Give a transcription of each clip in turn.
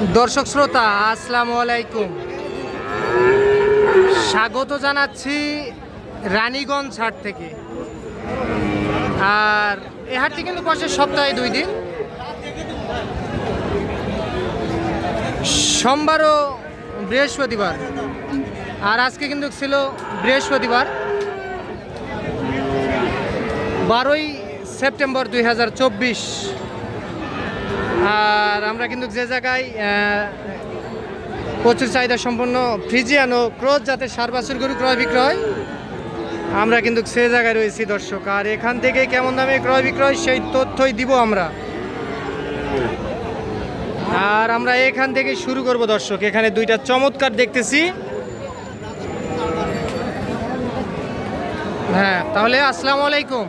দর্শক শ্রোতা, আসসালামু আলাইকুম। স্বাগত জানাচ্ছি রানীগঞ্জ হাট থেকে। আর এ হাটটি কিন্তু বসে সপ্তাহে দুই দিন। সোমবার ও বৃহস্পতিবার। আর আজকে কিন্তু ছিল বৃহস্পতিবার, বারোই সেপ্টেম্বর দুই হাজার চব্বিশ। আর আমরা কিন্তু যে জায়গায় প্রচুর চাহিদা সম্পন্ন ফ্রিজিয়ান ও ক্রোজ যাতে সার, বাছুর গরু ক্রয় বিক্রয়, আমরা কিন্তু সে জায়গায় রয়েছি দর্শক। আর এখান থেকে কেমন দামে ক্রয় বিক্রয় সেই তথ্যই দিব আমরা। আর আমরা এখান থেকে শুরু করব দর্শক। এখানে দুইটা চমৎকার দেখতেছি। হ্যাঁ তাহলে আসসালামু আলাইকুম।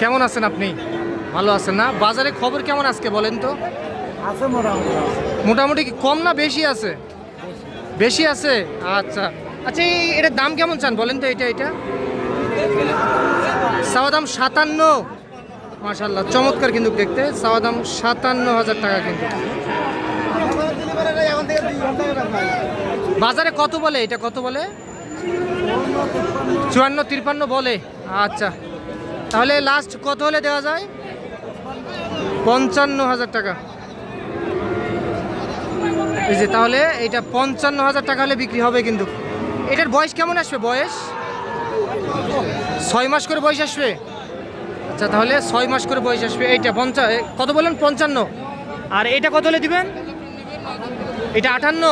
কেমন আছেন আপনি? ভালো আছেন না? বাজারে খবর কেমন আজকে বলেন তো? আছে মোটামুটি। মোটামুটি কি কম না বেশি আছে? বেশি আছে? আচ্ছা। আচ্ছা এই এটার দাম কেমন চান বলেন তো এটা এটা? চাওয়া দাম সাতান্ন। মাশাল্লাহ চমৎকার কিন্তু দেখতে। চাওয়া দাম সাতান্ন হাজার টাকা কিন্তু। বাজারে কত বলে? এটা কত বলে? চুয়ান্ন তিরপান্ন বলে। আচ্ছা। তাহলে লাস্ট কত হলে দেওয়া যায়? পঞ্চান্ন হাজার টাকা। এই যে তাহলে এটা পঞ্চান্ন হাজার টাকা হলে বিক্রি হবে কিন্তু। এটার বয়স কেমন আসবে? বয়স? ছয় মাস করে বয়স আসবে? আচ্ছা তাহলে ছয় মাস করে বয়স আসবে। এইটা পঞ্চা কত বললেন পঞ্চান্ন। আর এটা কত হলে দিবেন? এটা আটান্ন।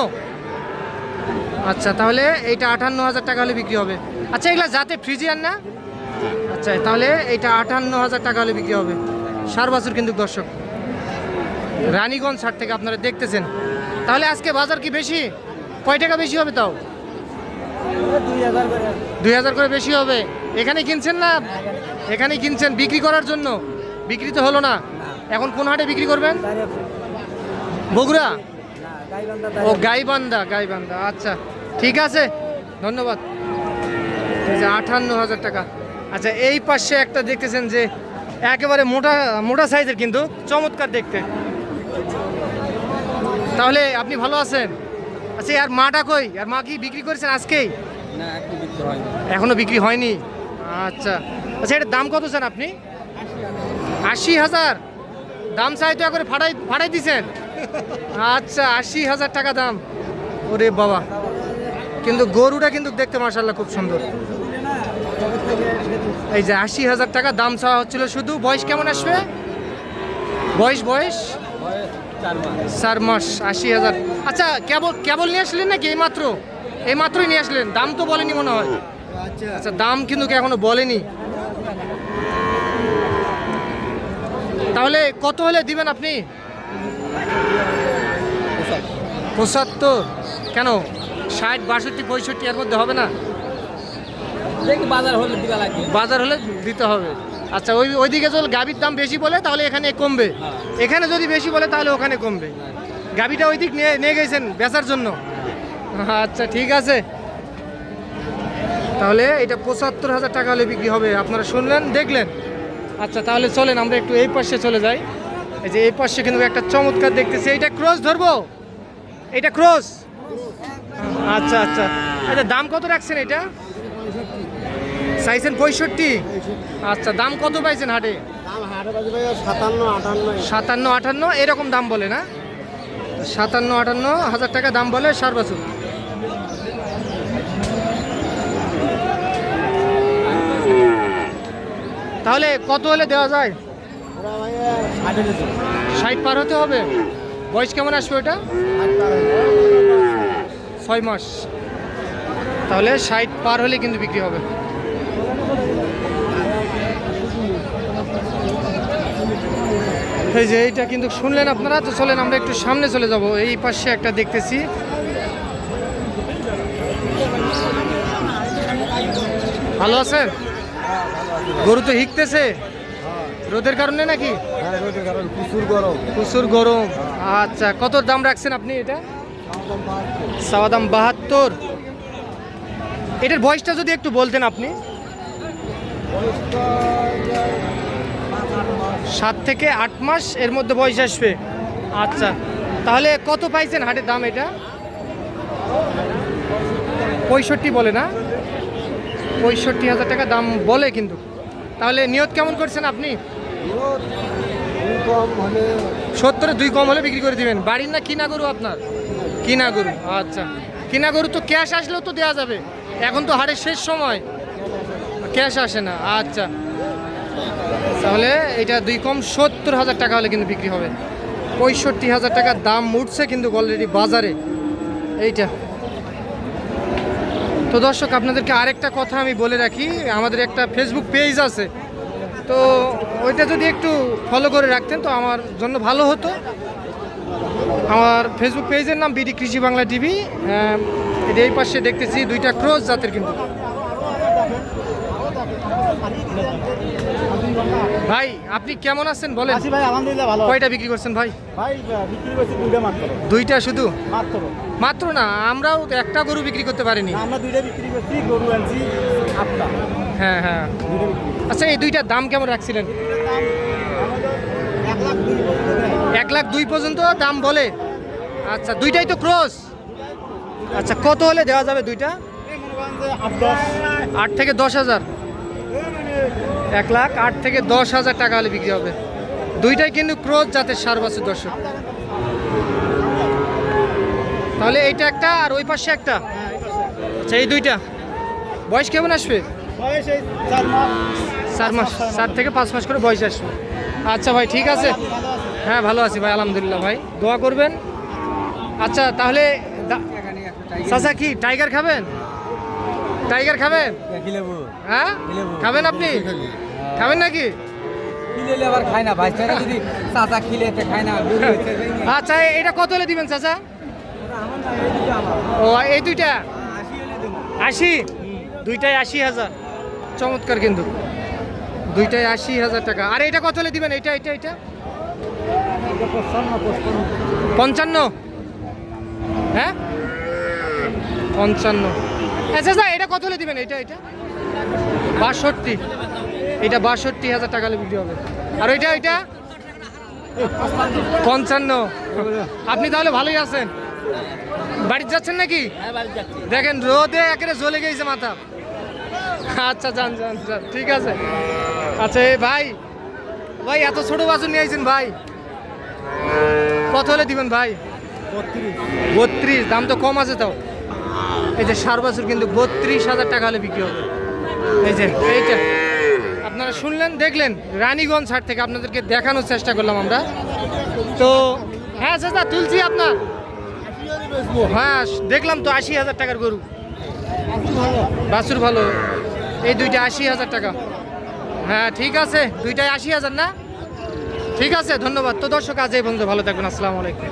আচ্ছা তাহলে এইটা আটান্ন হাজার টাকা হলে বিক্রি হবে। আচ্ছা এগুলা যাতে ফ্রিজিয়ান না? আচ্ছা তাহলে এইটা আটান্ন হাজার টাকা হলে বিক্রি হবে। সার বছর কিন্তু দর্শক। রানীগঞ্জ হাট থেকে আপনারা দেখতেছেন। তাহলে আজকে বাজার কি বেশি? কয় টাকা বেশি হবে তাও? দুই হাজার করে। বেশি হবে। এখানে কিনছেন না? এখানে কিনছেন বিক্রি করার জন্য? বিক্রি তো হলো না। এখন কোন হাটে বিক্রি করবেন? বগুড়া? ও, গাইবান্ধা গাইবান্ধা। আচ্ছা ঠিক আছে। ধন্যবাদ। আটান্ন হাজার টাকা। আচ্ছা এই পাশে একটা দেখতেছেন যে একেবারে মোটা মোটা সাইজের কিন্তু চমৎকার দেখতে। তাহলে আপনি ভালো আছেন? আচ্ছা আর মাটা কই? আর মা কি বিক্রি করেছেন আজকেই? এখনও বিক্রি হয়নি। আচ্ছা। আচ্ছা এটার দাম কত স্যার আপনি? আশি হাজার। দাম চাই তো করে ফাটাই ফাটাই দিছেন। আচ্ছা আশি হাজার টাকা দাম। ওরে বাবা। কিন্তু গরুটা কিন্তু দেখতে মার্শাল্লাহ খুব সুন্দর। এই যে আশি হাজার টাকা দাম চাওয়া হচ্ছিল শুধু। বয়স কেমন আসবে? বয়স বয়স? চার মাস আশি হাজার। আচ্ছা কেবল কেবল নিয়ে আসলেন নাকি এই মাত্র এই মাত্রই নিয়ে আসলেন। দাম তো বলেনি মনে হয়। আচ্ছা। আচ্ছা দাম কিন্তু এখনও বলেনি। তাহলে কত হলে দিবেন আপনি? পঁচাত্তর। কেন? ষাট বাষট্টি পঁয়ষট্টি এর মধ্যে হবে না? বাজার হলে দিবা লাগবে? বাজার হলে দিতে হবে। আচ্ছা ওই ওইদিকে যদি গাভীর দাম বেশি বলে তাহলে এখানে কমবে। এখানে যদি বেশি বলে তাহলে ওখানে কমবে। গাভীটা ওই দিক নিয়ে নিয়ে গেছেন বেচার জন্য। আচ্ছা ঠিক আছে। তাহলে এটা পঁচাত্তর হাজার টাকা হলে বিক্রি হবে। আপনারা শুনলেন দেখলেন। আচ্ছা তাহলে চলেন আমরা একটু এই পাশে চলে যাই। এই যে এই পাশে কিন্তু একটা চমৎকার দেখতেছি। এটা ক্রস ধরবো? এটা ক্রস? আচ্ছা আচ্ছা। আচ্ছা দাম কত রাখছেন এটা? চাইছেন পঁয়ষট্টি? আচ্ছা দাম কত পাইছেন হাটে? সাতান্ন আটান্ন। এরকম দাম বলে না? সাতান্ন আটান্ন হাজার টাকা দাম বলে সার বছর তাহলে কত হলে দেওয়া যায়? ষাট পার হতে হবে? বয়স কেমন আসবে ওটা? ছয় মাস। তাহলে ষাট পার হলে কিন্তু বিক্রি হবে। এই যে এইটা কিন্তু শুনলেন আপনারা? তো চলেন আমরা একটু সামনে চলে যাব। এই পাশে একটা দেখতেছি। ভালো আছেন? গরু তো হিকতেছে। রোদের কারণে নাকি? হ্যাঁ প্রচুর গরম। প্রচুর গরম। আচ্ছা কত দাম রাখছেন আপনি এটা? সাওয়া দাম বাহাত্তর। এটার বয়সটা যদি একটু বলতেন আপনি। সাত থেকে আট মাস এর মধ্যে বয়স আসবে। আচ্ছা তাহলে কত পাইছেন হাটের দাম এটা? পঁয়ষট্টি বলে না? পঁয়ষট্টি হাজার টাকা দাম বলে কিন্তু। তাহলে নিয়ত কেমন করছেন আপনি? সত্তরে দুই কম হলে বিক্রি করে দিবেন। বাড়ির না কিনা গরু আপনার? কিনা গরু আচ্ছা। কিনা গরু তো ক্যাশ আসলেও তো দেওয়া যাবে। এখন তো হাটের শেষ সময়। ক্যাশ আসে না আচ্ছা। তাহলে এটা দুই কম সত্তর হাজার টাকা হলে কিন্তু বিক্রি হবে। পঁয়ষট্টি হাজার টাকা দাম উঠছে কিন্তু অলরেডি বাজারে। এইটা। তো দর্শক, আপনাদেরকে আরেকটা কথা আমি বলে রাখি, আমাদের একটা ফেসবুক পেজ আছে। তো ওইটা যদি একটু ফলো করে রাখতেন তো আমার জন্য ভালো হতো। আমার ফেসবুক পেজের নাম বিডি কৃষি বাংলা টিভি। এটা এই পাশে দেখতেছি দুইটা ক্রস জাতের কিন্তু। ভাই আপনি কেমন আছেন বলেন? আছি ভাই আলহামদুলিল্লাহ ভালো। কয়টা বিক্রি করছেন ভাই? ভাই বিক্রি করছি দুইটা মাত্র। দুইটা শুধু? মাত্র। মাত্র না আমরাও একটা গরু বিক্রি করতে পারিনি। আমরা দুইটা বিক্রি করছি গরু আনছি আটটা। হ্যাঁ হ্যাঁ। আচ্ছা এই দুইটার দাম কেমন রাখছিলেন? এক লাখ দুই পর্যন্ত দাম বলে? আচ্ছা দুইটাই তো ক্রস। আচ্ছা কত হলে দেওয়া যাবে দুইটা? আট থেকে দশ হাজার। এক লাখ আট থেকে দশ হাজার টাকা হলে বিক্রি হবে। দুইটাই কিন্তু ক্রোজ জাতের সার বাছুর দর্শক। তাহলে এইটা একটা আর ওই পাশে একটা? আচ্ছা এই দুইটা। বয়স কেমন আসবে? চার মাস। চার থেকে পাঁচ মাস করে বয়স আসবে। আচ্ছা ভাই ঠিক আছে। হ্যাঁ ভালো আছি ভাই আলহামদুলিল্লাহ ভাই। দোয়া করবেন। আচ্ছা তাহলে চাচা কি টাইগার খাবেন? টাইগার খাবেন? হ্যাঁ? খাবেন আপনি? খাবেন নাকি? আবার খায় না ভাই যদি চাচা খিলে খায় না? আচ্ছা এটা কত হলে দিবেন চাচা? ও এই দুইটা? আশি দুইটাই আশি? হাজার। চমৎকার কিন্তু। দুইটাই আশি হাজার টাকা। আর এটা কত হলে দিবেন? এটা এটা এটা? পঞ্চান্ন হ্যাঁ? পঞ্চান্ন। আচ্ছা এটা কত হলে দিবেন? এটা এটা? বাষট্টি। এটা বাষট্টি হাজার টাকা হলে বিক্রি হবে। আর ওইটা ওইটা পঞ্চান্ন। আপনি তাহলে ভালোই আছেন। বাড়িতে যাচ্ছেন নাকি? দেখেন রোদে একেবারে জ্বলে গেছে মাথা। আচ্ছা যান যান যান ঠিক আছে। আচ্ছা ভাই ভাই এত ছোট বাছুর নিয়ে আইছেন ভাই। কত হলে দিবেন ভাই? বত্রিশ। দাম তো কম আছে তাও। এই যে সার বাছুর কিন্তু বত্রিশ হাজার টাকা হলে বিক্রি হবে। এই যে এইটা। আপনারা শুনলেন, দেখলেন, রানীগঞ্জ হাট থেকে আপনাদেরকে দেখানোর চেষ্টা করলাম আমরা। তো হ্যাঁ চাচা, তুলছি আপনার। হ্যাঁ দেখলাম তো আশি হাজার টাকার গরু। বাসুর ভালো। এই দুইটা আশি হাজার টাকা। হ্যাঁ ঠিক আছে, দুইটাই আশি হাজার না? ঠিক আছে, ধন্যবাদ। তো দর্শক, আজ এই বন্ধু ভালো থাকবেন। আসসালামু আলাইকুম।